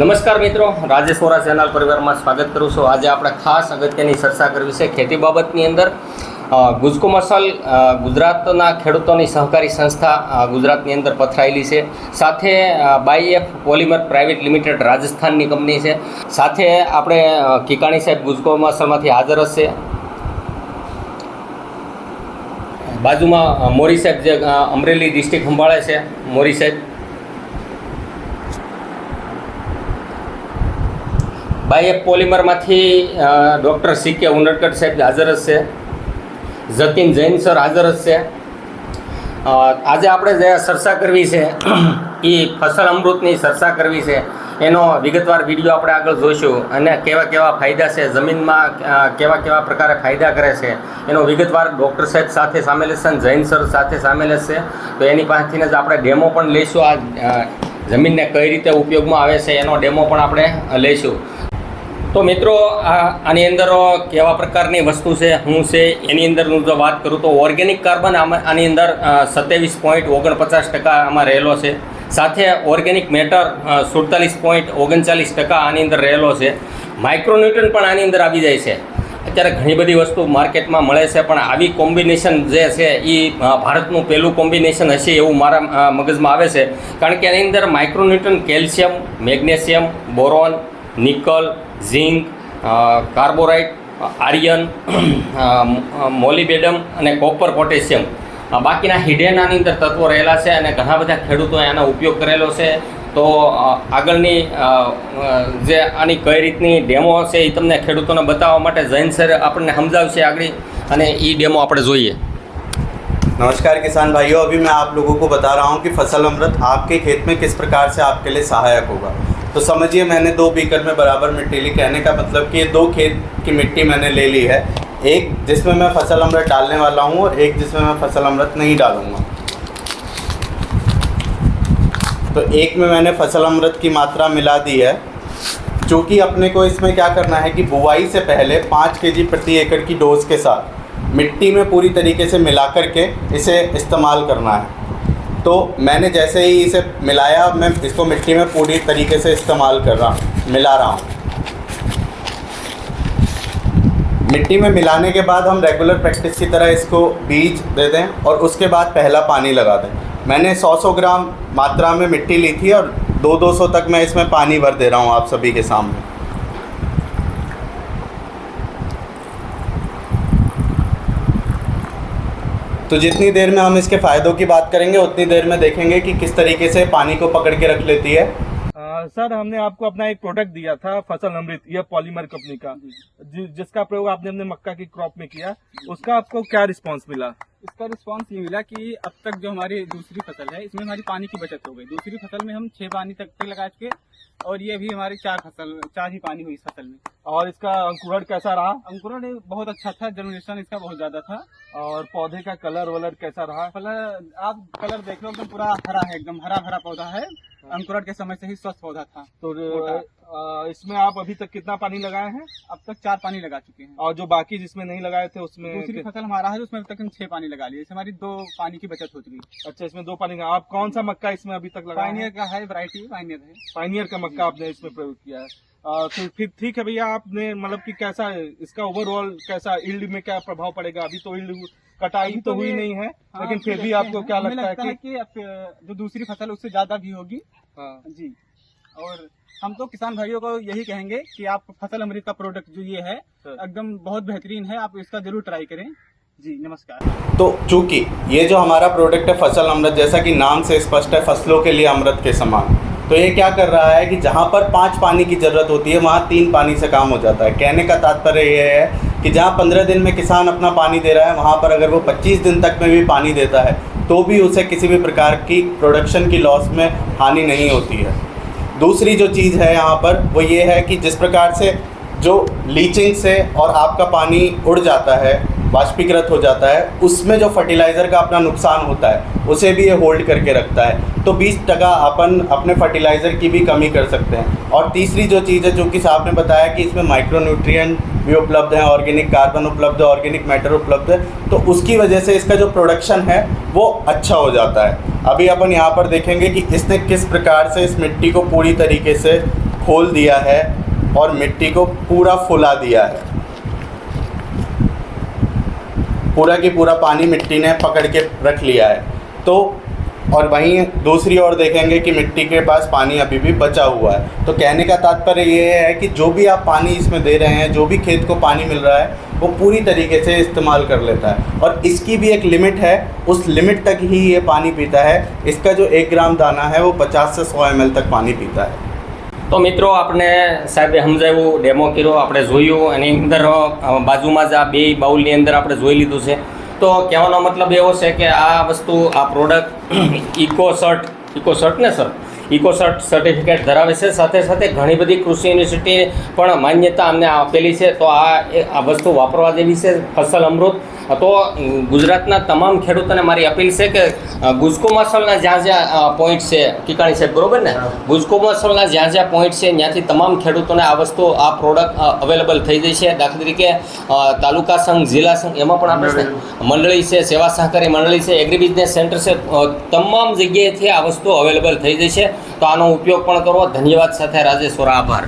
નમસ્કાર મિત્રો, રાજેશ વોરા ચેનલ પરિવારમાં સ્વાગત કરું છું. આજે આપણે ખાસ અગત્યની ચર્ચા કરવી છે ખેતી બાબતની અંદર. ગુજકો મસલ ગુજરાતના ખેડૂતોની સહકારી સંસ્થા ગુજરાતની અંદર પથરાયેલી છે. સાથે બાયએફ પોલિમર પ્રાઇવેટ લિમિટેડ રાજસ્થાનની કંપની છે. સાથે આપણે કિકાણી સાહેબ ગુજકો મસલમાંથી હાજર હશે. બાજુમાં મોરી સાહેબ જે અમરેલી ડિસ્ટ્રિક્ટ સંભાળે છે. મોરી સાહેબ. બાયએફ પોલિમરમાંથી ડૉક્ટર સી કે ઉનડકટ સાહેબ હાજર જ છે. જતીન જૈન સર હાજર જ છે. આજે આપણે જે ચર્ચા કરવી છે એ ફસલ અમૃતની ચર્ચા કરવી છે. એનો વિગતવાર વીડિયો આપણે આગળ જોઈશું અને કેવા કેવા ફાયદા છે જમીનમાં કેવા કેવા પ્રકારે ફાયદા કરે છે. એનો વિગતવાર ડૉક્ટર સાહેબ સાથે સામેલ છે અને જૈન સર સાથે સામેલ છે તો એની પાસેથી જ આપણે ડેમો પણ લઈશું. આ જમીનને કઈ રીતે ઉપયોગમાં આવે છે એનો ડેમો પણ આપણે લઈશું. તો મિત્રો આની અંદર કેવા પ્રકારની વસ્તુ છે, શું છે, એની અંદરનું જો વાત કરું તો ઓર્ગેનિક કાર્બન આમાં, આની અંદર સત્યાવીસ પોઈન્ટ ઓગણપચાસ ટકા આમાં રહેલો છે. સાથે ઓર્ગેનિક મેટર સુડતાલીસ પોઈન્ટ ઓગણચાલીસ ટકા આની અંદર રહેલો છે. માઇક્રોન્યુટ્રન પણ આની અંદર આવી જાય છે. અત્યારે ઘણી બધી વસ્તુ માર્કેટમાં મળે છે, પણ આવી કોમ્બિનેશન જે છે એ ભારતનું પહેલું કોમ્બિનેશન હશે એવું મારા મગજમાં આવે છે. કારણ કે એની અંદર micronutrient calcium magnesium boron nickel zinc કાર્બોરાઇટ iron molybdenum અને કોપર પોટેશિયમ બાકીના હિડેન આની અંદર તત્વો રહેલા છે અને ઘણા બધા ખેડૂતોએ આનો ઉપયોગ કરેલો છે તો અ, આગળની અ, અ, જે આની કઈ રીતની ડેમો છે એ તમને ખેડૂતોને બતાવવા માટે જૈન સર આપણને સમજાવશે આગળ અને એ ડેમો આપણે જોઈએ नमस्कार किसान भाइयों अभी मैं आप लोगों को बता रहा हूँ कि फसल अमृत आपके खेत में किस प्रकार से आपके लिए सहायक होगा तो समझिए मैंने दो बीकर में बराबर मिट्टी ली कहने का मतलब कि ये दो खेत की मिट्टी मैंने ले ली है एक जिसमें मैं फ़सल अमृत डालने वाला हूँ और एक जिसमें मैं फ़सल अमृत नहीं डालूँगा। तो एक में मैंने फ़सल अमृत की मात्रा मिला दी है। चूँकि अपने को इसमें क्या करना है कि बुआई से पहले पाँच के जी प्रति एकड़ की डोज के साथ मिट्टी में पूरी तरीके से मिला करके इसे इस्तेमाल करना है। तो मैंने जैसे ही इसे मिलाया, मैं इसको मिट्टी में पूरी तरीके से इस्तेमाल कर रहा हूँ, मिला रहा हूँ। मिट्टी में मिलाने के बाद हम रेगुलर प्रैक्टिस की तरह इसको बीज दे दें और उसके बाद पहला पानी लगा दें। मैंने 100-100 ग्राम मात्रा में मिट्टी ली थी और 2-200 तक मैं इसमें पानी भर दे रहा हूँ आप सभी के सामने। तो जितनी देर में हम इसके फ़ायदों की बात करेंगे, उतनी देर में देखेंगे कि किस तरीके से पानी को पकड़ के रख लेती है। सर हमने आपको अपना एक प्रोडक्ट दिया था फ़सल अमृत यह पॉलीमर कंपनी का। जि, जिसका प्रयोग आपने अपने मक्का की क्रॉप में किया उसका आपको क्या रिस्पांस मिला? इसका रिस्पांस ये मिला कि अब तक जो हमारी दूसरी फ़सल है इसमें हमारी पानी की बचत हो गई। दूसरी फ़सल में हम छह पानी तक तक लगा चुके और ये भी हमारी चार फ़सल चार ही पानी हुई इस फ़सल में। और इसका अंकुरण कैसा रहा? अंकुरण बहुत अच्छा था जर्मिनेशन इसका बहुत ज़्यादा था। और पौधे का कलर वलर कैसा रहा? कलर आप कलर देख लो एकदम पूरा हरा है एकदम हरा भरा पौधा है। अंकुरण के समय से ही स्वस्थ पौधा था। तो आ, इसमें आप अभी तक कितना पानी लगाए हैं? अब तक चार पानी लगा चुके हैं। और जो बाकी जिसमें नहीं लगाए थे उसमें दूसरी फ़सल हमारा है उसमें अब तक हम छह पानी लगा लिए। हमारी दो पानी की बचत हो चुकी अच्छा इसमें दो पानी आप कौन सा मक्का इसमें अभी तक लगाए पाइनियर का है वैरायटी पाइनियर है। पाइनियर का मक्का आपने इसमें प्रयोग किया है। आ, तो फिर ठीक है भैया आपने मतलब कि कैसा इसका ओवरऑल कैसा इल्ड में क्या प्रभाव पड़ेगा? अभी तो इल्ड कटाई तो तो हुई नहीं है हाँ, लेकिन फिर तो भी आपको क्या हमें लगता है कि कि अब जो दूसरी फ़सल उससे ज़्यादा भी होगी। हाँ, जी। और हम तो किसान भाइयों को यही कहेंगे कि आप फ़सल अमृत का प्रोडक्ट जो ये है हाँ। एकदम बहुत बेहतरीन है आप इसका ज़रूर ट्राई करें। जी नमस्कार। तो चूँकि ये जो हमारा प्रोडक्ट है फ़सल अमृत जैसा कि नाम से स्पष्ट है फ़सलों के लिए अमृत के समान। तो ये क्या कर रहा है कि जहाँ पर पाँच पानी की ज़रूरत होती है वहाँ तीन पानी से काम हो जाता है। कहने का तात्पर्य ये है कि जहाँ पंद्रह दिन में किसान अपना पानी दे रहा है, वहाँ पर अगर वो पच्चीस दिन तक में भी पानी देता है तो भी उसे किसी भी प्रकार की प्रोडक्शन की लॉस में हानि नहीं होती है। दूसरी जो चीज़ है यहाँ पर, वो ये है कि जिस प्रकार से जो लीचिंग से और आपका पानी उड़ जाता है वाष्पीकृत हो जाता है, उसमें जो फर्टिलाइज़र का अपना नुकसान होता है, उसे भी ये होल्ड करके रखता है। तो 20 टका अपन अपने फर्टिलाइज़र की भी कमी कर सकते हैं। और तीसरी जो चीज़ है, जो कि साहब ने बताया कि इसमें माइक्रो माइक्रोन्यूट्रिएंट भी उपलब्ध हैं ऑर्गेनिक कार्बन उपलब्ध है ऑर्गेनिक मैटर उपलब्ध है तो उसकी वजह से इसका जो प्रोडक्शन है, वो अच्छा हो जाता है। अभी अपन यहाँ पर देखेंगे कि इसने किस प्रकार से इस मिट्टी को पूरी तरीके से खोल दिया है और मिट्टी को पूरा फुला दिया है। पूरा की पूरा पानी मिट्टी ने पकड़ के रख लिया है। तो और वहीं दूसरी ओर देखेंगे कि मिट्टी के पास पानी अभी भी बचा हुआ है। तो कहने का तात्पर्य ये है कि जो भी आप पानी इसमें दे रहे हैं, जो भी खेत को पानी मिल रहा है, वो पूरी तरीके से इस्तेमाल कर लेता है। और इसकी भी एक लिमिट है, उस लिमिट तक ही ये पानी पीता है। इसका जो एक ग्राम दाना है, वो 50 से सौ एम तक पानी पीता है। તો મિત્રો આપણે સાહેબે સમજાવ્યું ડેમો કર્યો, આપણે જોયું. એની અંદર બાજુમાં જ આ બે બાઉલની અંદર આપણે જોઈ લીધું છે. તો કહેવાનો મતલબ એવો છે કે આ વસ્તુ, આ product Ecocert Ecocert ને સર ઇકો શર્ટ સર્ટિફિકેટ ધરાવે છે. સાથે સાથે ઘણી બધી કૃષિ યુનિવર્સિટી પણ માન્યતા અમને આપેલી છે. તો આ આ વસ્તુ વાપરવા જેવી છે. ફસલ અમૃત તો ગુજરાતના તમામ ખેડૂતોને મારી અપીલ છે કે અ, ગુજકો મસલના જ્યાં જ્યાં પોઈન્ટ છે કિકાણી સાહેબ બરોબર ને? ગુજકો મસલના જ્યાં જ્યાં પોઈન્ટ છે ત્યાંથી તમામ ખેડૂતોને આ વસ્તુ આ પ્રોડક્ટ અવેલેબલ થઈ જઈ છે. દાખલા તરીકે તાલુકા સંઘ જિલ્લા સંઘ એમાં પણ આપણે મંડળી. છે સેવા સહકારી મંડળી છે એગ્રી બિઝનેસ સેન્ટર છે તમામ જગ્યાએથી આ વસ્તુ અવેલેબલ થઈ જાય છે. તો આનો ઉપયોગ પણ કરવો. ધન્યવાદ સાથે રાજેશ્વર આભાર.